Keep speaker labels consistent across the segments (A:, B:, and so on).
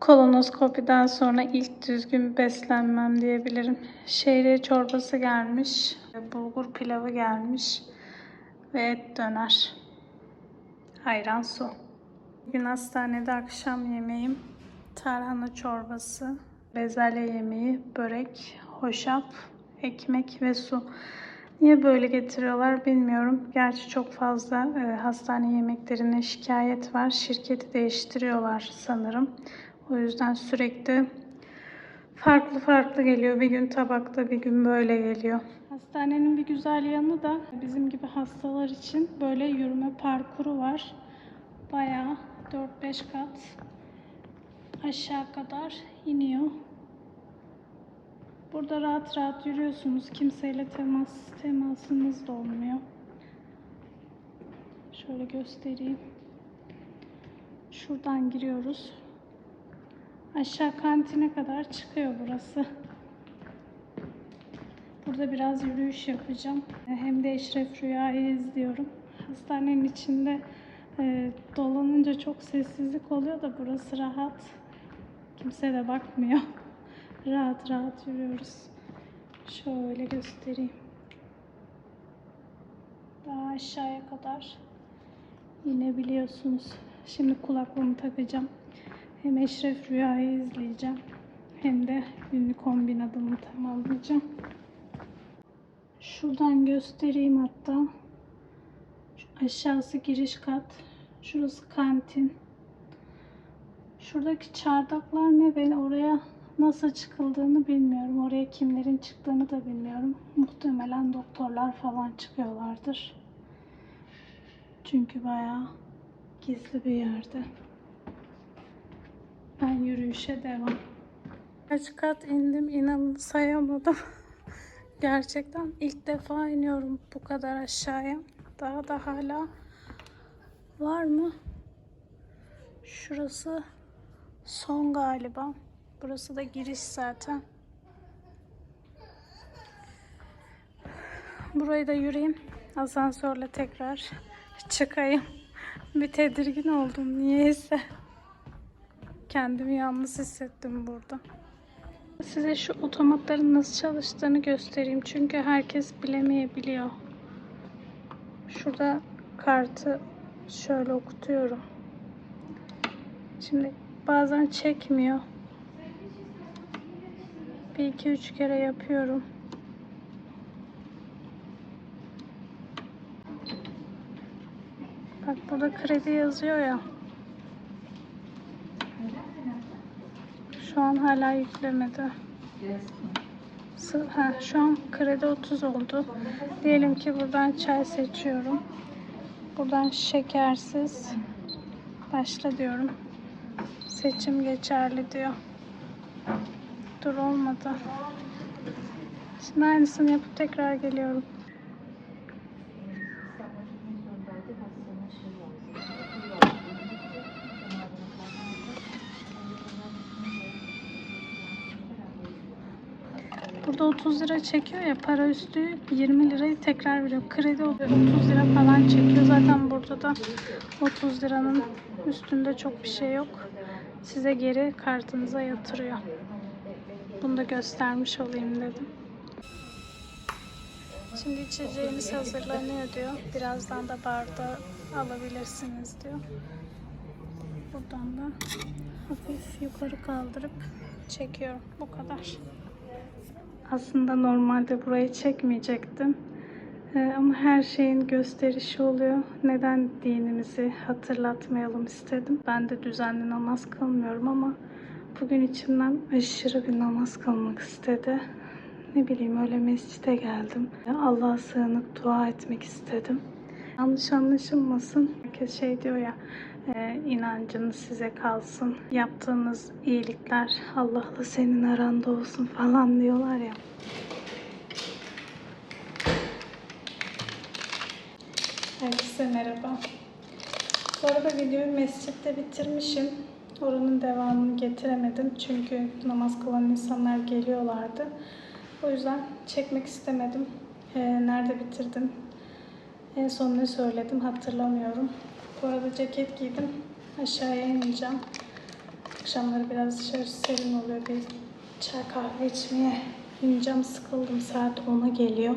A: Kolonoskopiden sonra ilk düzgün beslenmem diyebilirim. Şehriye çorbası gelmiş, bulgur pilavı gelmiş ve et döner. Ayran su. Bugün hastanede akşam yemeğim tarhana çorbası, bezelye yemeği, börek, hoşaf, ekmek ve su. Niye böyle getiriyorlar bilmiyorum. Gerçi çok fazla e, hastane yemeklerine şikayet var. Şirketi değiştiriyorlar sanırım. O yüzden sürekli farklı farklı geliyor. Bir gün tabakta, bir gün böyle geliyor. Hastanenin bir güzel yanı da bizim gibi hastalar için böyle yürüme parkuru var. Bayağı 4-5 kat aşağı kadar iniyor. Burada rahat rahat yürüyorsunuz. Kimseyle temas temasınız da olmuyor. Şöyle göstereyim. Şuradan giriyoruz. Aşağı kantine kadar çıkıyor burası. Burada biraz yürüyüş yapacağım. Hem de Eşref Rüya'yı izliyorum. Hastanenin içinde e, dolanınca çok sessizlik oluyor da burası rahat. Kimse de bakmıyor. rahat rahat yürüyoruz. Şöyle göstereyim. Daha aşağıya kadar inebiliyorsunuz. Şimdi kulaklığımı takacağım. Hem Eşref Rüya'yı izleyeceğim. Hem de günlük kombin adımı tamamlayacağım. Şuradan göstereyim hatta. Şu aşağısı giriş kat. Şurası kantin. Şuradaki çardaklar ne? Ben oraya nasıl çıkıldığını bilmiyorum. Oraya kimlerin çıktığını da bilmiyorum. Muhtemelen doktorlar falan çıkıyorlardır. Çünkü bayağı gizli bir yerde. Ben yürüyüşe devam. Kaç kat indim inanın sayamadım. Gerçekten ilk defa iniyorum bu kadar aşağıya. Daha da hala var mı? Şurası son galiba. Burası da giriş zaten. Burayı da yürüyeyim. Asansörle tekrar çıkayım. Bir tedirgin oldum niyeyse. Kendimi yalnız hissettim burada. Size şu otomatların nasıl çalıştığını göstereyim. Çünkü herkes bilemeyebiliyor. Şurada kartı şöyle okutuyorum. Şimdi bazen çekmiyor. Bir iki üç kere yapıyorum. Bak burada kredi yazıyor ya. Şu an hala yüklemedi. Ha, şu an kredi 30 oldu. Diyelim ki buradan çay seçiyorum. Buradan şekersiz başla diyorum. Seçim geçerli diyor. Dur olmadı. Şimdi aynısını yapıp tekrar geliyorum. 30 lira çekiyor ya para üstü 20 lirayı tekrar veriyor. Kredi oluyor 30 lira falan çekiyor. Zaten burada da 30 liranın üstünde çok bir şey yok. Size geri kartınıza yatırıyor. Bunu da göstermiş olayım dedim. Şimdi içeceğiniz hazırlanıyor diyor. Birazdan da barda alabilirsiniz diyor. Buradan da hafif yukarı kaldırıp çekiyorum. Bu kadar. Aslında normalde burayı çekmeyecektim. Ee, ama her şeyin gösterişi oluyor. Neden dinimizi hatırlatmayalım istedim. Ben de düzenli namaz kılmıyorum ama bugün içimden aşırı bir namaz kılmak istedi. Ne bileyim öyle mescide geldim. Allah'a sığınıp dua etmek istedim. Yanlış anlaşılmasın. Herkes şey diyor ya, e, inancınız size kalsın. Yaptığınız iyilikler Allah'la senin aranda olsun falan diyorlar ya. Herkese merhaba. Bu arada videoyu mescitte bitirmişim. Oranın devamını getiremedim. Çünkü namaz kılan insanlar geliyorlardı. O yüzden çekmek istemedim. Ee, nerede bitirdim? En son ne söyledim hatırlamıyorum. Bu arada ceket giydim. Aşağıya ineceğim. Akşamları biraz dışarı serin oluyor. Bir çay kahve içmeye ineceğim. Sıkıldım. Saat 10'a geliyor.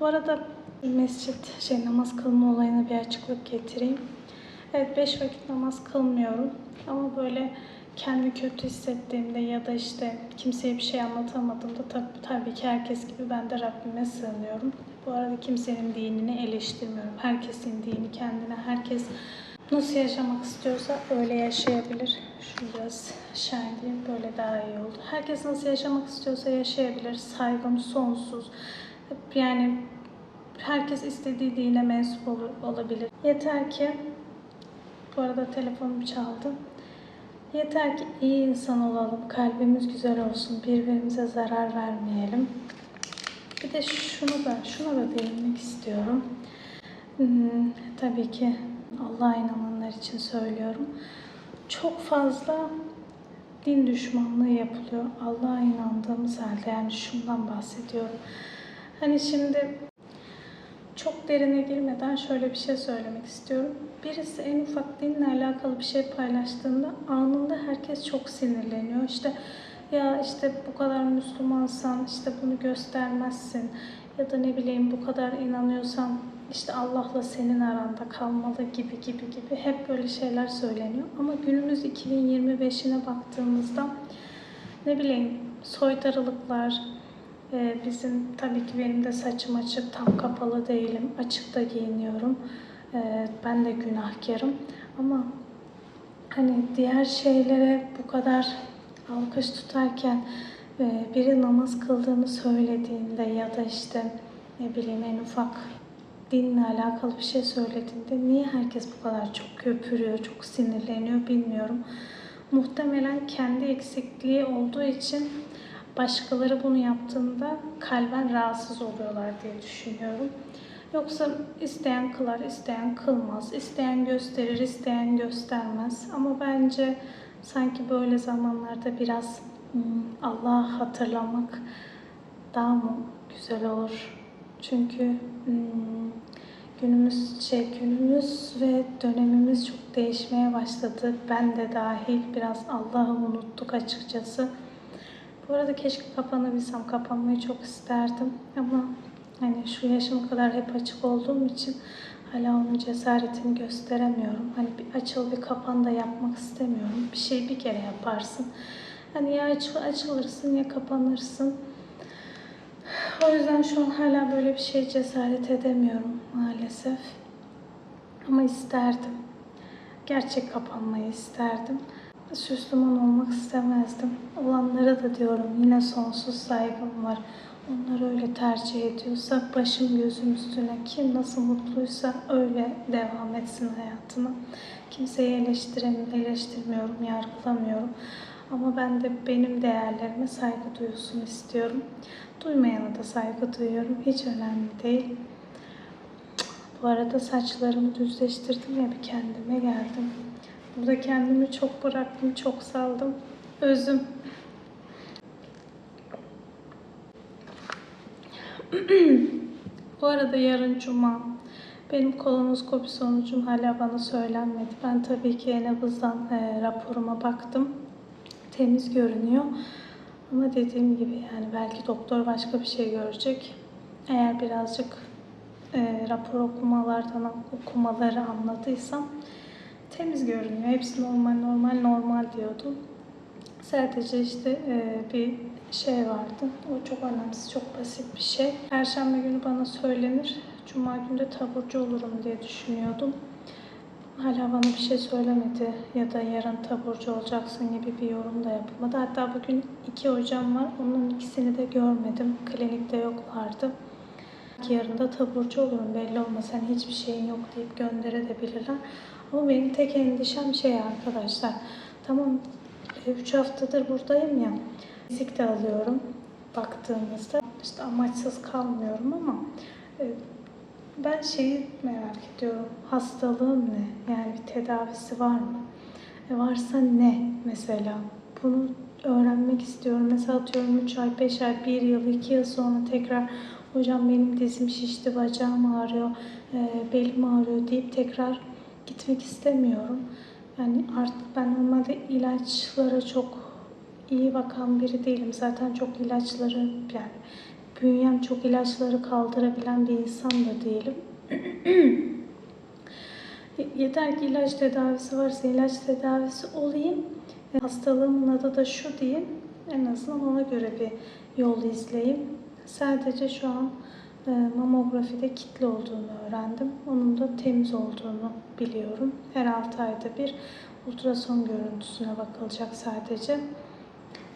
A: Bu arada mescit şey namaz kılma olayına bir açıklık getireyim. Evet 5 vakit namaz kılmıyorum. Ama böyle kendimi kötü hissettiğimde ya da işte kimseye bir şey anlatamadığımda tabii, tabii ki herkes gibi ben de Rabbime sığınıyorum. Bu arada kimsenin dinini eleştirmiyorum. Herkesin dini kendine, herkes nasıl yaşamak istiyorsa öyle yaşayabilir. Şunu biraz indireyim, böyle daha iyi oldu. Herkes nasıl yaşamak istiyorsa yaşayabilir. Saygım sonsuz. Yani herkes istediği dine mensup olabilir. Yeter ki bu arada telefonum çaldı. Yeter ki iyi insan olalım, kalbimiz güzel olsun, birbirimize zarar vermeyelim. Bir de şunu da, şuna da değinmek istiyorum. Hmm, tabii ki Allah'a inananlar için söylüyorum. Çok fazla din düşmanlığı yapılıyor. Allah'a inandığımız halde yani şundan bahsediyorum. Hani şimdi çok derine girmeden şöyle bir şey söylemek istiyorum. Birisi en ufak dinle alakalı bir şey paylaştığında anında herkes çok sinirleniyor. İşte ya işte bu kadar Müslümansan işte bunu göstermezsin ya da ne bileyim bu kadar inanıyorsan işte Allah'la senin aranda kalmalı gibi gibi gibi hep böyle şeyler söyleniyor. Ama günümüz 2025'ine baktığımızda ne bileyim soytarılıklar, ee, bizim tabii ki benim de saçım açık, tam kapalı değilim. Açıkta giyiniyorum. Ee, ben de günahkarım. Ama hani diğer şeylere bu kadar alkış tutarken e, biri namaz kıldığını söylediğinde ya da işte ne bileyim en ufak dinle alakalı bir şey söylediğinde niye herkes bu kadar çok köpürüyor, çok sinirleniyor bilmiyorum. Muhtemelen kendi eksikliği olduğu için başkaları bunu yaptığında kalben rahatsız oluyorlar diye düşünüyorum. Yoksa isteyen kılar, isteyen kılmaz, isteyen gösterir, isteyen göstermez. Ama bence sanki böyle zamanlarda biraz hmm, Allah'ı hatırlamak daha mı güzel olur? Çünkü hmm, günümüz şey günümüz ve dönemimiz çok değişmeye başladı. Ben de dahil biraz Allah'ı unuttuk açıkçası. Bu arada keşke kapanabilsem. Kapanmayı çok isterdim. Ama hani şu yaşıma kadar hep açık olduğum için hala onun cesaretini gösteremiyorum. Hani bir açıl bir kapan da yapmak istemiyorum. Bir şey bir kere yaparsın. Hani ya aç, açılırsın ya kapanırsın. O yüzden şu an hala böyle bir şey cesaret edemiyorum maalesef. Ama isterdim. Gerçek kapanmayı isterdim. Müslüman olmak istemezdim. Olanlara da diyorum yine sonsuz saygım var. Onlar öyle tercih ediyorsa başım gözüm üstüne kim nasıl mutluysa öyle devam etsin hayatına. Kimseyi eleştirmiyorum, yargılamıyorum. Ama ben de benim değerlerime saygı duyulsun istiyorum. Duymayana da saygı duyuyorum. Hiç önemli değil. Bu arada saçlarımı düzleştirdim ya bir kendime geldim. Burada kendimi çok bıraktım, çok saldım. Özüm. Bu arada yarın cuma. Benim kolonoskopi sonucum hala bana söylenmedi. Ben tabii ki nabızdan e, raporuma baktım. Temiz görünüyor. Ama dediğim gibi yani belki doktor başka bir şey görecek. Eğer birazcık e, rapor okumalardan okumaları anladıysam temiz görünüyor. Hepsi normal normal normal diyordum. Sadece işte e, bir şey vardı. O çok önemsiz, çok basit bir şey. Perşembe günü bana söylenir. Cuma günü de taburcu olurum diye düşünüyordum. Hala bana bir şey söylemedi ya da yarın taburcu olacaksın gibi bir yorum da yapılmadı. Hatta bugün iki hocam var. Onun ikisini de görmedim. Klinikte yoklardı. Yarın da taburcu olurum belli olmaz. Hani hiçbir şeyin yok deyip gönderebilirler. Ama benim tek endişem şey arkadaşlar. Tamam 3 haftadır buradayım ya. Fizik de alıyorum baktığımızda. işte amaçsız kalmıyorum ama e, ben şeyi merak ediyorum. Hastalığım ne? Yani bir tedavisi var mı? E varsa ne mesela? Bunu öğrenmek istiyorum. Mesela atıyorum 3 ay, 5 ay, 1 yıl, 2 yıl sonra tekrar hocam benim dizim şişti, bacağım ağrıyor, e, belim ağrıyor deyip tekrar gitmek istemiyorum. Yani artık ben normalde ilaçlara çok iyi bakan biri değilim. Zaten çok ilaçları yani bünyem çok ilaçları kaldırabilen bir insan da değilim. Yeter ki ilaç tedavisi varsa ilaç tedavisi olayım. E, Hastalığımın adı da şu diyeyim. En azından ona göre bir yol izleyeyim. Sadece şu an mamografide kitle olduğunu öğrendim. Onun da temiz olduğunu biliyorum. Her 6 ayda bir ultrason görüntüsüne bakılacak sadece.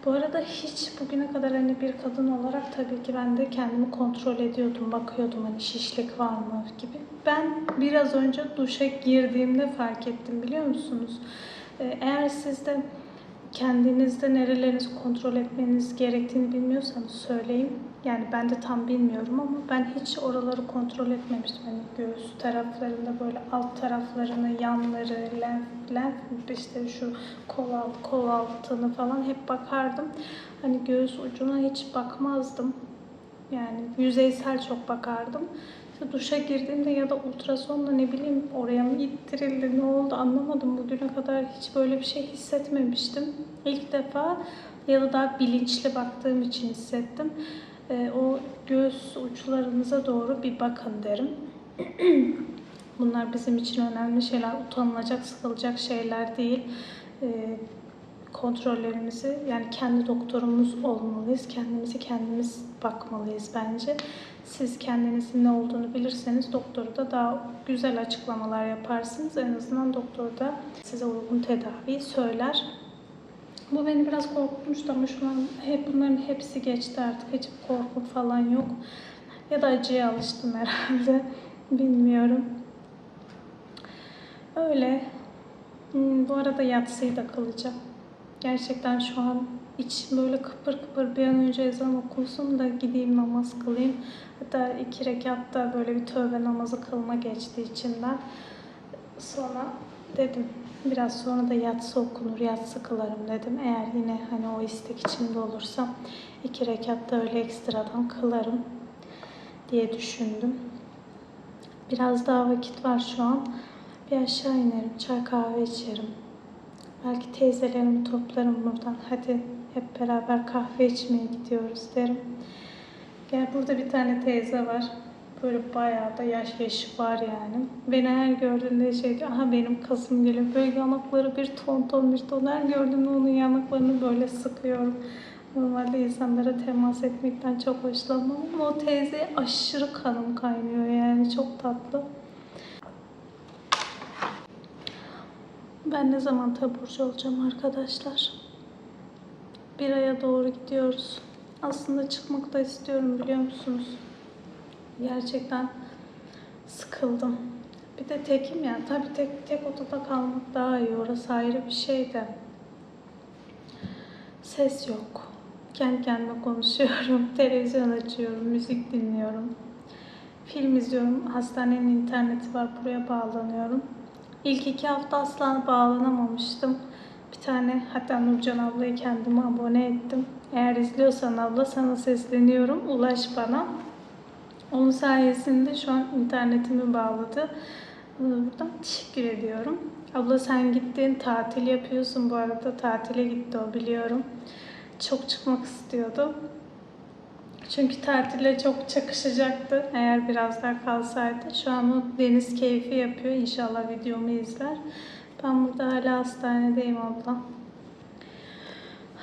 A: Bu arada hiç bugüne kadar hani bir kadın olarak tabii ki ben de kendimi kontrol ediyordum, bakıyordum hani şişlik var mı gibi. Ben biraz önce duşa girdiğimde fark ettim biliyor musunuz? Ee, Eğer siz de kendinizde nerelerinizi kontrol etmeniz gerektiğini bilmiyorsanız söyleyin. Yani ben de tam bilmiyorum ama ben hiç oraları kontrol etmemiştim. Hani göğüs taraflarında böyle alt taraflarını, yanları, lenf, lenf işte şu kol alt, kol altını falan hep bakardım. Hani göğüs ucuna hiç bakmazdım. Yani yüzeysel çok bakardım. İşte duşa girdiğimde ya da ultrasonla ne bileyim oraya mı ittirildi ne oldu anlamadım. Bugüne kadar hiç böyle bir şey hissetmemiştim. İlk defa ya da daha bilinçli baktığım için hissettim. Ee, o göğüs uçlarınıza doğru bir bakın derim. Bunlar bizim için önemli şeyler, utanılacak, sıkılacak şeyler değil. Ee, kontrollerimizi yani kendi doktorumuz olmalıyız. Kendimizi kendimiz bakmalıyız bence. Siz kendinizin ne olduğunu bilirseniz doktoru da daha güzel açıklamalar yaparsınız. En azından doktor da size uygun tedaviyi söyler. Bu beni biraz korkutmuştu ama şu an hep bunların hepsi geçti artık. Hiç korku falan yok. Ya da acıya alıştım herhalde. Bilmiyorum. Öyle. Hmm, Bu arada yatsıyı da kılacağım. Gerçekten şu an içim böyle kıpır kıpır bir an önce ezan okunsun da gideyim namaz kılayım. Hatta iki rekatta böyle bir tövbe namazı kılma geçti içimden. Sonra dedim biraz sonra da yatsı okunur, yatsı kılarım dedim. Eğer yine hani o istek içimde olursa iki rekatta öyle ekstradan kılarım diye düşündüm. Biraz daha vakit var şu an. Bir aşağı inerim, çay kahve içerim. Belki teyzelerimi toplarım buradan. Hadi hep beraber kahve içmeye gidiyoruz derim. Gel burada bir tane teyze var. Böyle bayağı da yaş yaşı var yani. Beni her gördüğünde şey diyor, aha benim kasım geliyor. Böyle yanakları bir ton ton bir ton. Her gördüğümde onun yanaklarını böyle sıkıyorum. Normalde insanlara temas etmekten çok hoşlanmam ama o teyzeye aşırı kanım kaynıyor yani çok tatlı. Ben ne zaman taburcu olacağım arkadaşlar? Bir aya doğru gidiyoruz. Aslında çıkmak da istiyorum biliyor musunuz? Gerçekten sıkıldım. Bir de tekim ya. Tabii tek, tek odada kalmak daha iyi. Orası ayrı bir şey de. Ses yok. Kendi kendime konuşuyorum. Televizyon açıyorum. Müzik dinliyorum. Film izliyorum. Hastanenin interneti var. Buraya bağlanıyorum. İlk iki hafta asla bağlanamamıştım. Bir tane hatta Nurcan ablayı kendime abone ettim. Eğer izliyorsan abla sana sesleniyorum. Ulaş bana. Onun sayesinde şu an internetimi bağladı. Ee, Buradan teşekkür ediyorum. Abla sen gittin, tatil yapıyorsun bu arada. Tatile gitti o biliyorum. Çok çıkmak istiyordu. Çünkü tatile çok çakışacaktı eğer biraz daha kalsaydı. Şu an o deniz keyfi yapıyor. İnşallah videomu izler. Ben burada hala hastanedeyim abla.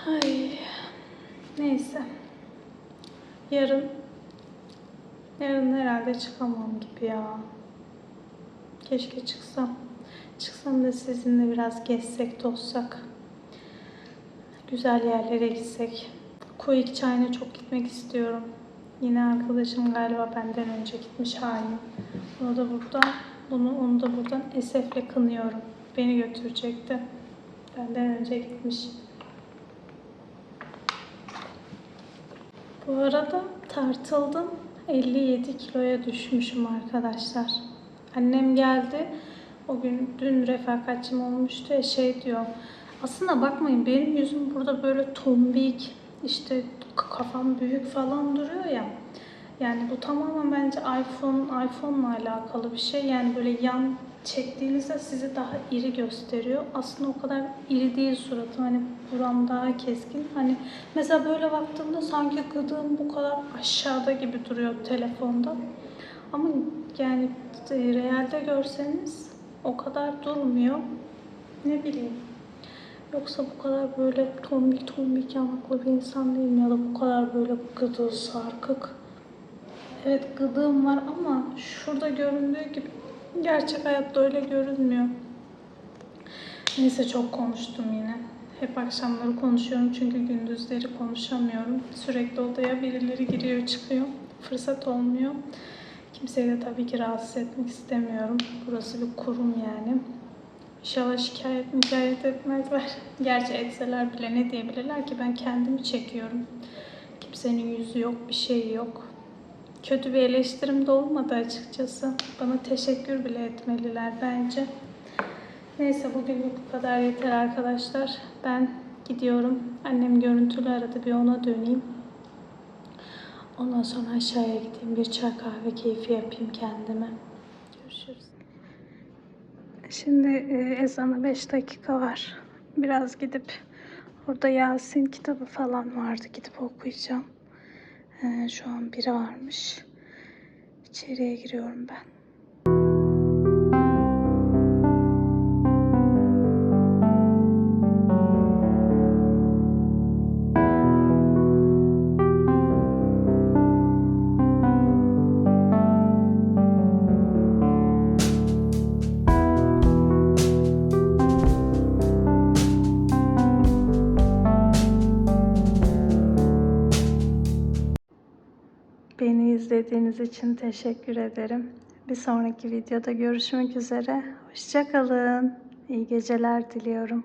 A: Ay. Neyse. Yarın Yarın herhalde çıkamam gibi ya. Keşke çıksam. Çıksam da sizinle biraz gezsek, tozsak. Güzel yerlere gitsek. Kuyuk çayına çok gitmek istiyorum. Yine arkadaşım galiba benden önce gitmiş hain. Onu da buradan, bunu onu da buradan esefle kınıyorum. Beni götürecekti. Benden önce gitmiş. Bu arada tartıldım. 57 kiloya düşmüşüm arkadaşlar. Annem geldi. O gün dün refakatçim olmuştu ya şey diyor. Aslında bakmayın benim yüzüm burada böyle tombik, işte kafam büyük falan duruyor ya. Yani bu tamamen bence iPhone iPhone'la alakalı bir şey. Yani böyle yan çektiğinizde sizi daha iri gösteriyor. Aslında o kadar iri değil suratım. Hani buram daha keskin. Hani mesela böyle baktığımda sanki gıdığım bu kadar aşağıda gibi duruyor telefonda. Ama yani e, realde görseniz o kadar durmuyor. Ne bileyim. Yoksa bu kadar böyle tombik tombik yanaklı bir insan değilim ya da bu kadar böyle gıdığı sarkık. Evet gıdığım var ama şurada göründüğü gibi gerçek hayatta öyle görünmüyor. Neyse çok konuştum yine. Hep akşamları konuşuyorum çünkü gündüzleri konuşamıyorum. Sürekli odaya birileri giriyor çıkıyor. Fırsat olmuyor. Kimseyi de tabii ki rahatsız etmek istemiyorum. Burası bir kurum yani. İnşallah şikayet mikayet etmezler. Gerçi etseler bile ne diyebilirler ki ben kendimi çekiyorum. Kimsenin yüzü yok, bir şey yok. Kötü bir eleştirim de olmadı açıkçası. Bana teşekkür bile etmeliler bence. Neyse bugünlük bu kadar yeter arkadaşlar. Ben gidiyorum. Annem görüntülü aradı bir ona döneyim. Ondan sonra aşağıya gideyim. Bir çay kahve keyfi yapayım kendime. Görüşürüz. Şimdi e, ezana 5 dakika var. Biraz gidip orada Yasin kitabı falan vardı. Gidip okuyacağım. Şu an biri varmış. İçeriye giriyorum ben. İzlediğiniz için teşekkür ederim. Bir sonraki videoda görüşmek üzere. Hoşçakalın. İyi geceler diliyorum.